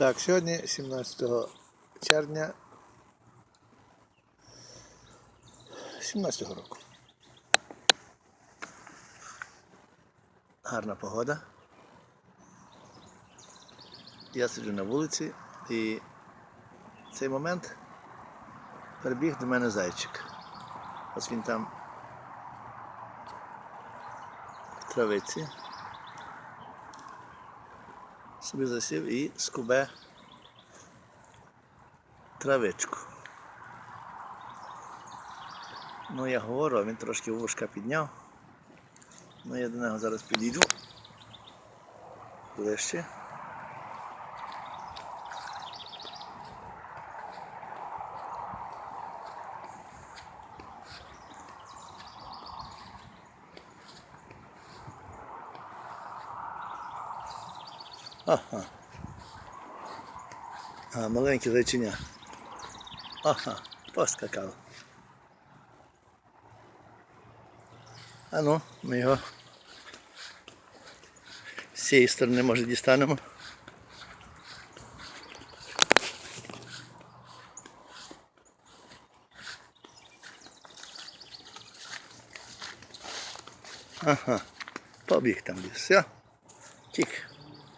Так, сьогодні 17 червня 17 року. Гарна погода. Я сиджу на вулиці і в цей момент прибіг до мене зайчик. Ось він там в травиці. Собі засів і скубе травичку. Ну, я говорю, а він трошки вушка підняв. Ну, я до нього зараз підійду. Ближче. Ага. А, маленьке зайчиня. Ага, поскакав. А ну, ми його з цієї сторони може дістанемо. Ага, побіг там десь. Все, тік.